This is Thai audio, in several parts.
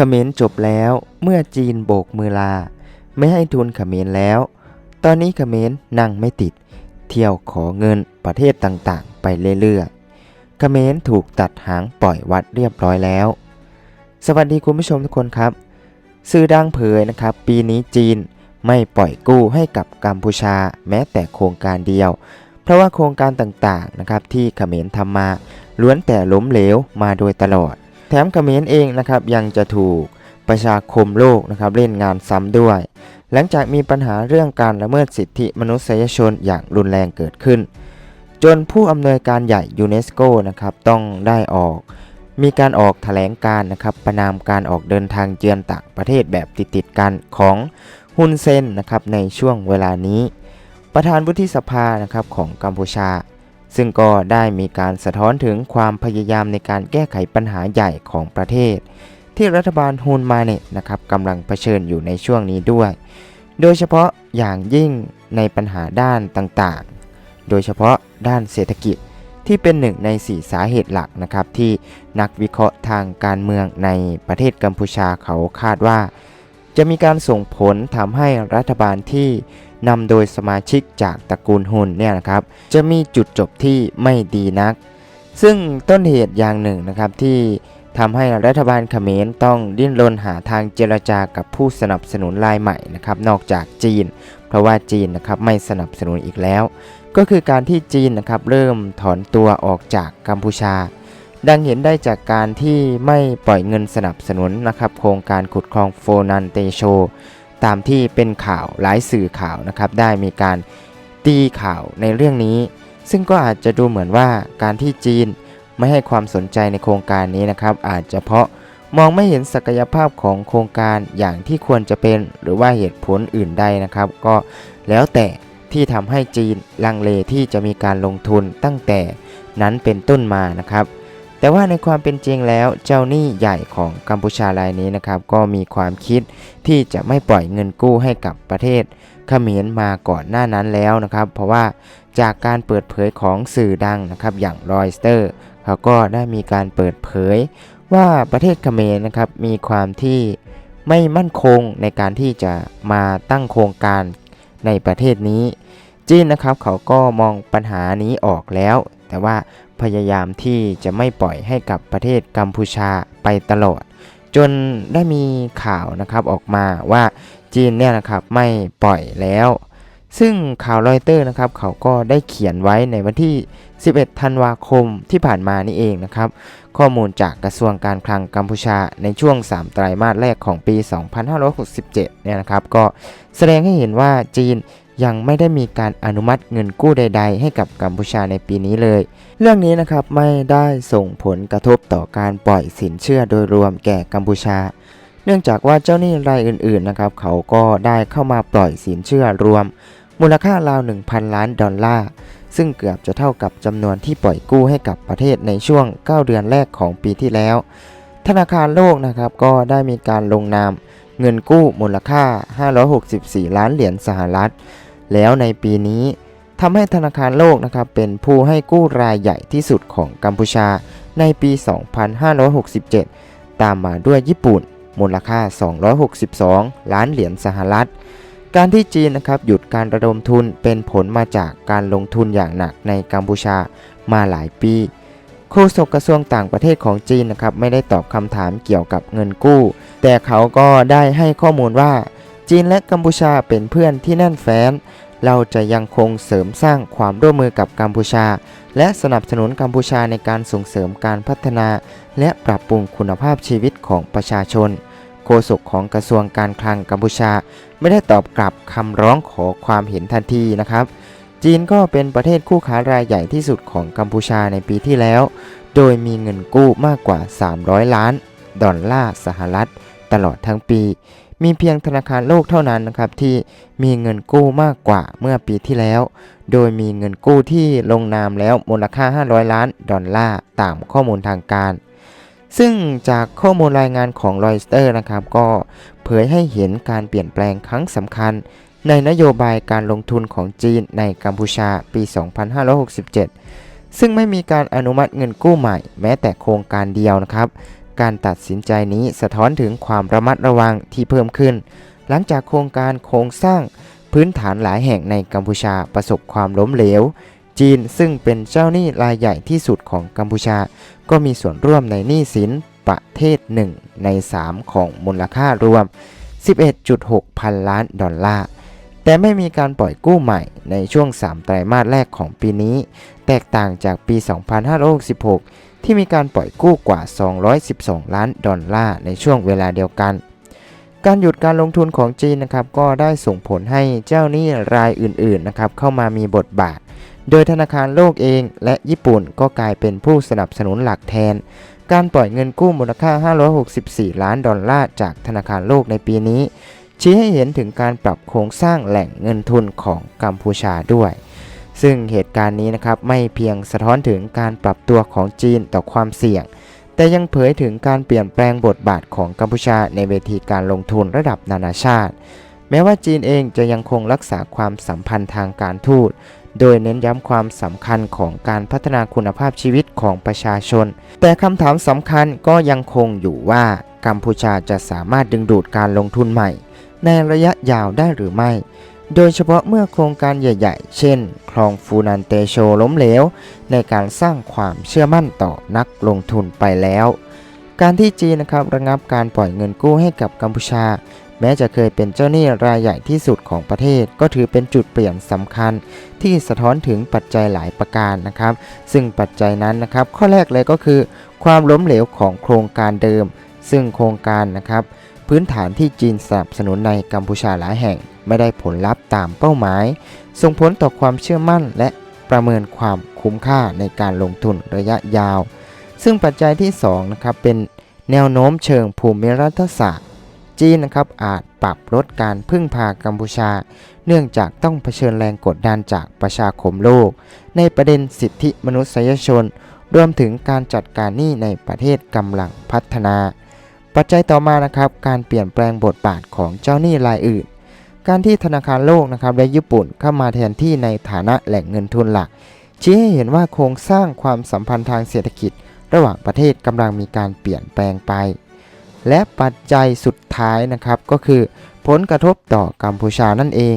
เขมรจบแล้วเมื่อจีนโบกมือลา ไม่ให้ทุนเขมรแล้ว ตอนนี้เขมรนั่งไม่ติด เที่ยวขอเงินประเทศต่างๆ ไปเรื่อยๆเขมรถูกตัดหางปล่อยวัดเรียบร้อยแล้ว สวัสดีคุณผู้ชมทุกคนครับ สื่อดังเผยนะครับ ปีนี้จีนไม่ปล่อยกู้ให้กับกัมพูชาแม้แต่โครงการเดียว เพราะว่าโครงการต่างๆนะครับที่เขมรทำมาล้วนแต่ล้มเหลวมาโดยตลอด แถมเขมรเองนะครับยังจะถูกประชาคมโลกนะครับเล่นงานซ้ำด้วย หลังจากมีปัญหาเรื่องการละเมิดสิทธิมนุษยชนอย่างรุนแรงเกิดขึ้น จนผู้อำนวยการใหญ่ยูเนสโกนะครับต้องได้ออก มีการออกแถลงการนะครับประนามการออกเดินทางเยือนต่างประเทศแบบติดๆกันของฮุนเซนนะครับในช่วงเวลานี้ ประธานวุฒิสภานะครับของกัมพูชา ซึ่งก็ได้มีการสะท้อนถึงความพยายามในการแก้ไขปัญหาใหญ่ของประเทศ ที่รัฐบาลฮุนมาเนะนะครับกำลังเผชิญอยู่ในช่วงนี้ด้วย โดยเฉพาะอย่างยิ่งในปัญหาด้านต่างๆ โดยเฉพาะด้านเศรษฐกิจที่เป็นหนึ่งใน 4 สาเหตุหลักนะครับที่นักวิเคราะห์ทางการเมืองในประเทศกัมพูชาเขาคาดว่า จะมีการส่งผลทำให้รัฐบาลที่ นำโดยสมาชิกจากตระกูลฮุนเนี่ยนะครับ จะมีจุดจบที่ไม่ดีนัก ซึ่งต้นเหตุอย่างหนึ่งนะครับที่ทำให้รัฐบาลเขมรต้องดิ้นรนหาทางเจรจากับผู้สนับสนุนรายใหม่นะครับนอกจากจีน เพราะว่าจีนนะครับไม่สนับสนุนอีกแล้ว ก็คือการที่จีนนะครับเริ่มถอนตัวออกจากกัมพูชา ดังเห็นได้จากการที่ไม่ปล่อยเงินสนับสนุนนะครับโครงการขุดคลองโฟนันเตโช ตามที่เป็นข่าวหลายสื่อข่าวนะครับได้มีการตีข่าวในเรื่องนี้ ซึ่งก็อาจจะดูเหมือนว่าการที่จีนไม่ให้ความสนใจในโครงการนี้นะครับ อาจจะเพราะมองไม่เห็นศักยภาพของโครงการอย่างที่ควรจะเป็น หรือว่าเหตุผลอื่นใดนะครับ ก็แล้วแต่ที่ทำให้จีนลังเลที่จะมีการลงทุนตั้งแต่นั้นเป็นต้นมานะครับ แต่ว่าในความเป็นจริงแล้วเจ้าหนี้ใหญ่ของกัมพูชารายนี้นะครับก็มีความคิดที่จะไม่ปล่อยเงินกู้ให้กับประเทศเขมรมาก่อนหน้านั้นแล้วนะครับ เพราะว่าจากการเปิดเผยของสื่อดังนะครับอย่างรอยสเตอร์เขาก็ได้มีการเปิดเผย ว่าประเทศเขมรนะครับมีความที่ไม่มั่นคงในการที่จะมาตั้งโครงการในประเทศนี้จีนนะครับเขาก็มองปัญหานี้ออกแล้ว แต่ว่า พยายามที่จะไม่ปล่อยให้กับประเทศกัมพูชาไปตลอด จนได้มีข่าวนะครับออกมาว่าจีนเนี่ยนะครับไม่ปล่อยแล้ว ซึ่งข่าวรอยเตอร์นะครับเขาก็ได้เขียนไว้ในวันที่ 11 ธันวาคมที่ผ่านมานี่เองนะครับ ข้อมูลจากกระทรวงการคลังกัมพูชาในช่วง 3 ไตรมาสแรกของปี 2567 เนี่ยนะครับ ก็แสดงให้เห็นว่าจีนยังไม่ได้มีการอนุมัติเงินกู้ใด ๆ ให้กับกัมพูชาในปีนี้เลย เรื่องนี้นะครับไม่ได้ส่งผลกระทบต่อการปล่อยสินเชื่อโดยรวมแก่กัมพูชา เนื่องจากว่าเจ้าหนี้รายอื่นๆนะครับเขาก็ได้เข้ามาปล่อยสินเชื่อรวม มูลค่าราว 1,000 ล้านดอลลาร์ซึ่งเกือบจะเท่ากับจำนวนที่ปล่อยกู้ให้กับประเทศในช่วง 9 เดือนแรกของปีที่แล้ว ธนาคารโลกนะครับก็ได้มีการลงนามเงินกู้มูลค่า 564 ล้านเหรียญสหรัฐ แล้วในปีนี้ ทำให้ธนาคารโลกนะครับเป็นผู้ให้กู้รายใหญ่ที่สุดของกัมพูชาในปี 2567 ตามมาด้วยญี่ปุ่น มูลค่า 262 ล้านเหรียญสหรัฐ การที่จีนนะครับหยุดการระดมทุนเป็นผลมาจากการลงทุนอย่างหนักในกัมพูชามาหลายปีโฆษกกระทรวงต่างประเทศของจีนนะครับไม่ได้ตอบคำถามเกี่ยวกับเงินกู้ แต่เขาก็ได้ให้ข้อมูลว่า จีนและกัมพูชาเป็นเพื่อนที่แน่นแฟ้น เราจะยังคงเสริมสร้างความร่วมมือกับกัมพูชา และสนับสนุนกัมพูชาในการส่งเสริมการพัฒนา และปรับปรุงคุณภาพชีวิตของประชาชน โฆษกของกระทรวงการคลังกัมพูชา ไม่ได้ตอบกลับคำร้องขอความเห็นทันทีนะครับ จีนก็เป็นประเทศคู่ค้ารายใหญ่ที่สุดของกัมพูชาในปีที่แล้ว โดยมีเงินกู้มากกว่า 300 ล้าน ดอลลาร์สหรัฐ ตลอดทั้งปี มีเพียงธนาคารโลกเท่านั้นนะครับที่มีเงินกู้มากกว่าเมื่อปีที่แล้ว โดยมีเงินกู้ที่ลงนามแล้วมูลค่า 500 ล้านดอลลาร์ตามข้อมูลทางการ ซึ่งจากข้อมูลรายงานของรอยสเตอร์นะครับก็เผยให้เห็นการเปลี่ยนแปลงครั้งสำคัญ ในนโยบายการลงทุนของจีนในกัมพูชาปี 2567ซึ่งไม่มีการอนุมัติเงินกู้ใหม่ แม้แต่โครงการเดียวนะครับ การตัดสินใจนี้สะท้อนถึงความระมัดระวังที่เพิ่มขึ้น หลังจากโครงการโครงสร้างพื้นฐานหลายแห่งในกัมพูชาประสบความล้มเหลว จีนซึ่งเป็นเจ้าหนี้รายใหญ่ที่สุดของกัมพูชา ก็มีส่วนร่วมในหนี้สินประเทศหนึ่งใน 3 ของมูลค่ารวม 11.6 พันล้านดอลลาร์ แต่ไม่มีการปล่อยกู้ใหม่ในช่วง 3 ไตรมาสแรกของปีนี้ แตกต่างจากปี 2566 ที่มีการปล่อยกู้กว่า 212 ล้านดอลลาร์ในช่วงเวลาเดียวกัน การหยุดการลงทุนของจีนนะครับก็ได้ส่งผลให้เจ้าหนี้รายอื่นๆนะครับเข้ามามีบทบาท โดยธนาคารโลกเองและญี่ปุ่นก็กลายเป็นผู้สนับสนุนหลักแทน การปล่อยเงินกู้มูลค่า 564 ล้านดอลลาร์จากธนาคารโลกในปีนี้ชี้ให้เห็นถึงการปรับโครงสร้างแหล่งเงินทุนของกัมพูชาด้วย ซึ่งเหตุการณ์นี้นะครับไม่เพียงสะท้อนถึงการปรับตัวของจีนต่อความเสี่ยง แต่ยังเผยถึงการเปลี่ยนแปลงบทบาทของกัมพูชาในเวทีการลงทุนระดับนานาชาติ แม้ว่าจีนเองจะยังคงรักษาความสัมพันธ์ทางการทูตโดยเน้นย้ำความสำคัญของการพัฒนาคุณภาพชีวิตของประชาชน แต่คำถามสำคัญก็ยังคงอยู่ว่ากัมพูชาจะสามารถดึงดูดการลงทุนใหม่ ในระยะยาวได้หรือไม่ โดยเฉพาะเมื่อโครงการใหญ่ๆ เช่น คลองฟูนันเตโชล้มเหลว ในการสร้างความเชื่อมั่นต่อนักลงทุนไปแล้ว การที่จีนนะครับระงับการปล่อยเงินกู้ให้กับกัมพูชา แม้จะเคยเป็นเจ้าหนี้รายใหญ่ที่สุดของประเทศ ก็ถือเป็นจุดเปลี่ยนสำคัญ ที่สะท้อนถึงปัจจัยหลายประการนะครับ ซึ่งปัจจัยนั้นนะครับ ข้อแรกเลยก็คือ ความล้มเหลวของโครงการเดิม ซึ่งโครงการนะครับ พื้นฐานที่จีนสนับสนุนในกัมพูชาหลายแห่งไม่ได้ผลลัพธ์ตามเป้าหมาย ส่งผลต่อความเชื่อมั่นและประเมินความคุ้มค่าในการลงทุนระยะยาว ซึ่งปัจจัยที่2นะครับเป็นแนวโน้มเชิงภูมิรัฐศาสตร์ จีนนะครับอาจปรับลดการพึ่งพากัมพูชา เนื่องจากต้องเผชิญแรงกดดันจากประชาคมโลก ในประเด็นสิทธิมนุษยชน รวมถึงการจัดการหนี้ในประเทศกำลังพัฒนา ปัจจัยต่อมานะครับการเปลี่ยนแปลงบทบาทของเจ้าหนี้รายอื่น การที่ธนาคารโลกนะครับและญี่ปุ่นเข้ามาแทนที่ในฐานะแหล่งเงินทุนหลัก ชี้ให้เห็นว่าโครงสร้างความสัมพันธ์ทางเศรษฐกิจ ระหว่างประเทศกำลังมีการเปลี่ยนแปลงไป และปัจจัยสุดท้ายนะครับก็คือ ผลกระทบต่อกัมพูชานั่นเอง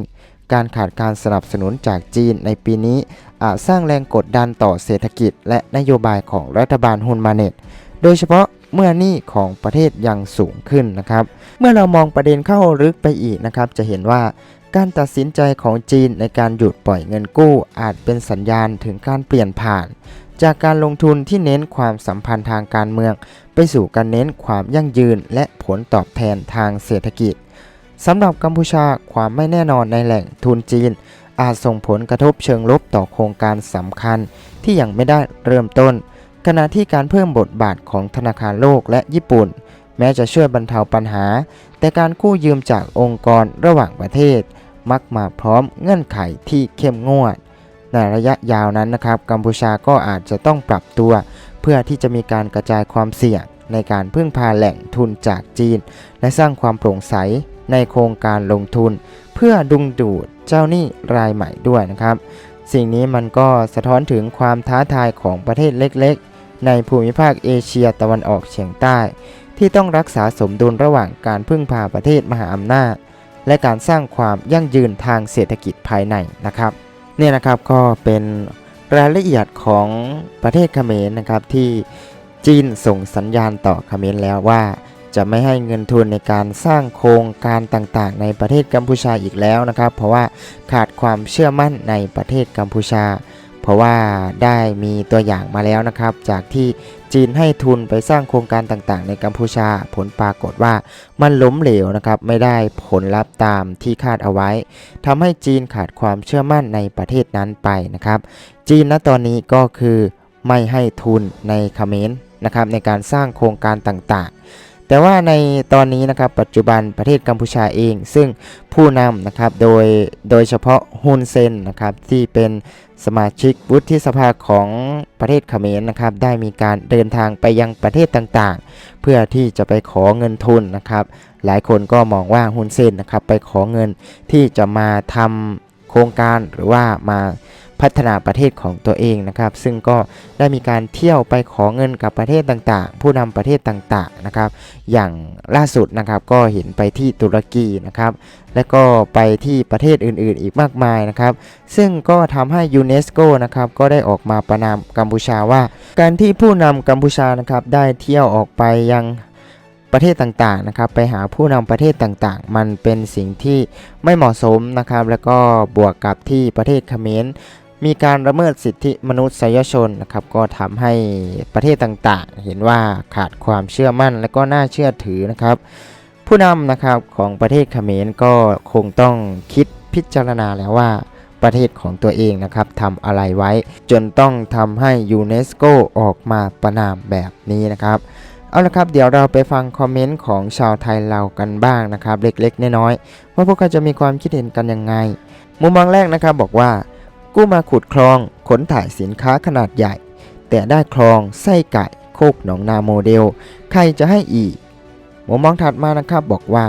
การขาดการสนับสนุนจากจีนในปีนี้อาจสร้างแรงกดดันต่อเศรษฐกิจ และนโยบายของรัฐบาลฮุนมาเน็ตโดยเฉพาะ เมื่อหนี้ของประเทศยังสูงขึ้นนะครับ เมื่อเรามองประเด็นเข้าลึกไปอีกนะครับ จะเห็นว่าการตัดสินใจของจีนในการหยุดปล่อยเงินกู้ อาจเป็นสัญญาณถึงการเปลี่ยนผ่าน จากการลงทุนที่เน้นความสัมพันธ์ทางการเมือง ไปสู่การเน้นความยั่งยืน และผลตอบแทนทางเศรษฐกิจสำหรับกัมพูชาความไม่แน่นอนในแหล่งทุนจีน อาจส่งผลกระทบเชิงลบต่อโครงการสำคัญที่ยังไม่ได้เริ่มต้น ขณะที่การเพิ่มบทบาทของธนาคารโลกและญี่ปุ่น แม้จะช่วยบรรเทาปัญหา แต่การกู้ยืมจากองค์กรระหว่างประเทศ มักมาพร้อมเงื่อนไขที่เข้มงวด ในระยะยาวนั้นนะครับ กัมพูชาก็อาจจะต้องปรับตัว เพื่อที่จะมีการกระจายความเสี่ยงในการพึ่งพาแหล่งทุนจากจีน และสร้างความโปร่งใสในโครงการลงทุน เพื่อดึงดูดเจ้าหนี้รายใหม่ด้วยนะครับ สิ่งนี้มันก็สะท้อนถึงความท้าทายของประเทศเล็กๆ ในภูมิภาคเอเชียตะวันออกเฉียงใต้ ที่ต้องรักษาสมดุลระหว่างการพึ่งพาประเทศมหาอำนาจ และการสร้างความยั่งยืนทางเศรษฐกิจภายในนะครับเนี่ยนะครับก็เป็นรายละเอียดของประเทศเขมรนะครับที่จีนส่งสัญญาณต่อเขมรแล้วว่า จะไม่ให้เงินทุนในการสร้างโครงการต่างๆ ในประเทศกัมพูชาอีกแล้วนะครับ เพราะว่าขาดความเชื่อมั่นในประเทศกัมพูชา เพราะว่าได้มีตัวอย่างมาแล้วนะครับ จากที่จีนให้ทุนไปสร้างโครงการต่างๆ ในกัมพูชา ผลปรากฏว่ามันล้มเหลวนะครับ ไม่ได้ผลลัพธ์ตามที่คาดเอาไว้ทำให้จีนขาดความเชื่อมั่นในประเทศนั้นไปนะครับ จีนณตอนนี้ก็คือไม่ให้ทุนในเขมรนะครับในการสร้างโครงการต่างๆ แต่ว่าในตอนนี้นะครับปัจจุบันประเทศกัมพูชาเอง ซึ่งผู้นำนะครับโดยโดยเฉพาะฮุนเซนนะครับที่เป็นสมาชิกวุฒิสภาของประเทศเขมรนะครับได้มีการเดินทางไปยังประเทศต่างๆ เพื่อที่จะไปขอเงินทุนนะครับ หลายคนก็มองว่าฮุนเซนนะครับไปขอเงินที่จะมาทำโครงการหรือว่ามา พัฒนาประเทศของตัวเองนะครับ ซึ่งก็ได้มีการเที่ยวไปขอเงินกับประเทศต่างๆ ผู้นำประเทศต่างๆนะครับ อย่างล่าสุดนะครับก็เห็นไปที่ตุรกีนะครับ และก็ไปที่ประเทศอื่นๆ อีกมากมายนะครับ ซึ่งก็ทำให้ยูเนสโกนะครับก็ได้ออกมาประนามกัมพูชาว่า การที่ผู้นำกัมพูชานะครับได้เที่ยวออกไปยังประเทศต่างๆนะครับไปหาผู้นำประเทศต่างๆ มันเป็นสิ่งที่ไม่เหมาะสมนะครับ แล้วก็บวกกับที่ประเทศเขมร มีการละเมิดสิทธิมนุษยชนนะครับก็ทำให้ประเทศต่างๆ เห็นว่าขาดความเชื่อมั่นและก็น่าเชื่อถือนะครับ ผู้นำนะครับของประเทศเขมรก็คงต้องคิดพิจารณาแล้วว่าประเทศของตัวเองนะครับทำอะไรไว้ จนต้องทำให้ยูเนสโกออกมาประนามแบบนี้นะครับเอาละครับเดี๋ยวเราไปฟังคอมเมนต์ของชาวไทยเรากันบ้างนะครับ เล็กๆน้อยๆว่าพวกเขาจะมีความคิดเห็นกันยังไง มุมมองแรกนะครับบอกว่า กู้มาขุดคลองขนถ่ายสินค้าขนาดใหญ่ แต่ได้คลองไส้ไก่ โคกหนองนาโมเดล ใครจะให้อีกหมุมองถัดมานะครับบอกว่า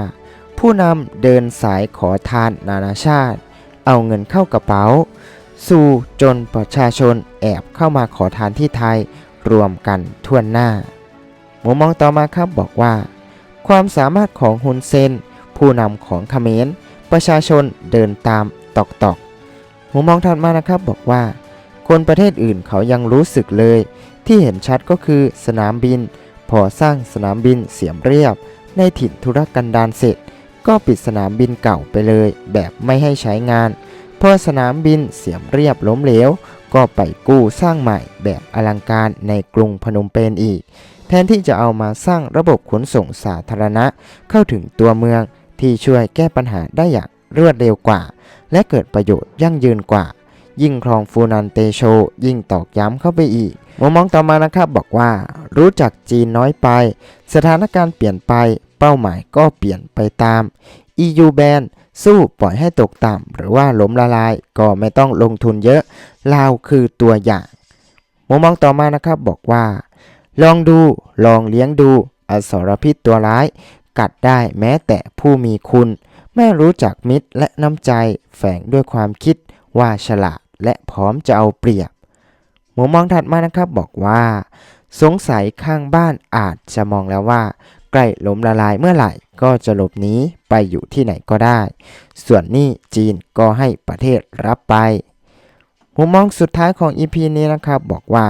ผู้นำเดินสายขอทานนานาชาติ เอาเงินเข้ากระเป๋า สู่จนประชาชนแอบเข้ามาขอทานที่ไทยรวมกันทั่วหน้าหมุมมองต่อมาครับบอกว่า ความสามารถของฮุนเซน ผู้นำของเขมรประชาชนเดินตามตอกตอก มุมมองถัดมานะครับบอกว่า คนประเทศอื่นเขายังรู้สึกเลย ที่เห็นชัดก็คือสนามบิน พอสร้างสนามบินเสียมเรียบ ในถิ่นธุรกันดารเสร็จ ก็ปิดสนามบินเก่าไปเลย แบบไม่ให้ใช้งาน พอสนามบินเสียมเรียบล้มเหลว ก็ไปกู้สร้างใหม่แบบอลังการในกรุงพนมเปญอีก แทนที่จะเอามาสร้างระบบขนส่งสาธารณะเข้าถึงตัวเมืองที่ช่วยแก้ปัญหาได้อย่างรวดเร็วกว่า และเกิดประโยชน์ยั่งยืนกว่า ยิ่งคลองฟูนันเตโช ยิ่งตอกย้ำเข้าไปอีกมุมมองต่อมานะครับบอกว่า รู้จักจีนน้อยไป สถานการณ์เปลี่ยนไป เป้าหมายก็เปลี่ยนไปตาม EU แบนสู้ปล่อยให้ตกต่ำหรือว่าล้มละลายก็ไม่ต้องลงทุนเยอะลาวคือตัวอย่างมุมมองต่อมานะครับบอกว่า ลองดูลองเลี้ยงดู อสรพิษตัวร้าย กัดได้แม้แต่ผู้มีคุณ ไม่รู้จักมิตรและน้ำใจแฝงด้วยความคิดว่าฉลาดและพร้อมจะเอาเปรียบมุมมองถัดมานะครับบอกว่า สงสัยข้างบ้านอาจจะมองแล้วว่า ใกล้ล้มละลายเมื่อไหร่ก็จะหลบหนีไปอยู่ที่ไหนก็ได้ ส่วนนี้จีนก็ให้ประเทศรับไปมุมมองสุดท้ายของ EP นี้นะครับบอกว่า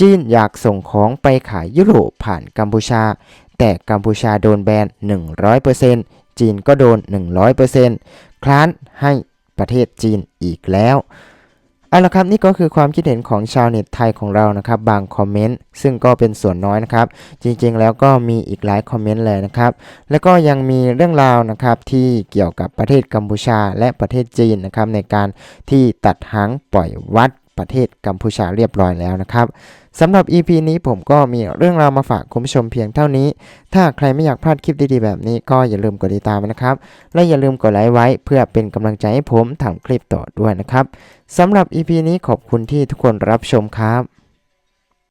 จีนอยากส่งของไปขายยุโรปผ่านกัมพูชา แต่กัมพูชาโดนแบน 100% จีนก็โดน 100%คล้านให้ประเทศจีนอีกแล้วเอาละครับนี่ก็คือความคิดเห็นของชาวเน็ตไทยของเรานะครับ บางคอมเมนต์ซึ่งก็เป็นส่วนน้อยนะครับ จริงๆแล้วก็มีอีกหลายคอมเมนต์เลยนะครับ แล้วก็ยังมีเรื่องราวนะครับที่เกี่ยวกับประเทศกัมพูชาและประเทศจีนนะครับในการที่ตัดหางปล่อยวัด ประเทศกัมพูชาเรียบร้อยแล้วนะครับสำหรับ EP นี้ผมก็มีเรื่องราวมาฝากคุณผู้ชมเพียงเท่านี้ ถ้าใครไม่อยากพลาดคลิปดีๆแบบนี้ก็อย่าลืมกดติดตามนะครับ และอย่าลืมกดไลค์ไว้เพื่อเป็นกำลังใจให้ผมทำคลิปต่อด้วยนะครับสำหรับ EP นี้ขอบคุณที่ทุกคนรับชมครับ